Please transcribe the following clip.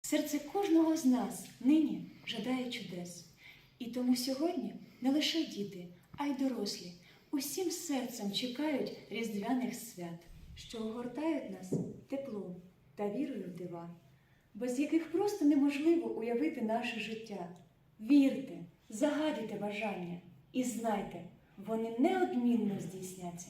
Серце кожного з нас нині жадає чудес. І тому сьогодні не лише діти, а й дорослі усім серцем чекають різдвяних свят, що огортають нас теплом та вірою в дива, без яких просто неможливо уявити наше життя. Вірте, загадуйте бажання і знайте, вони неодмінно здійсняться.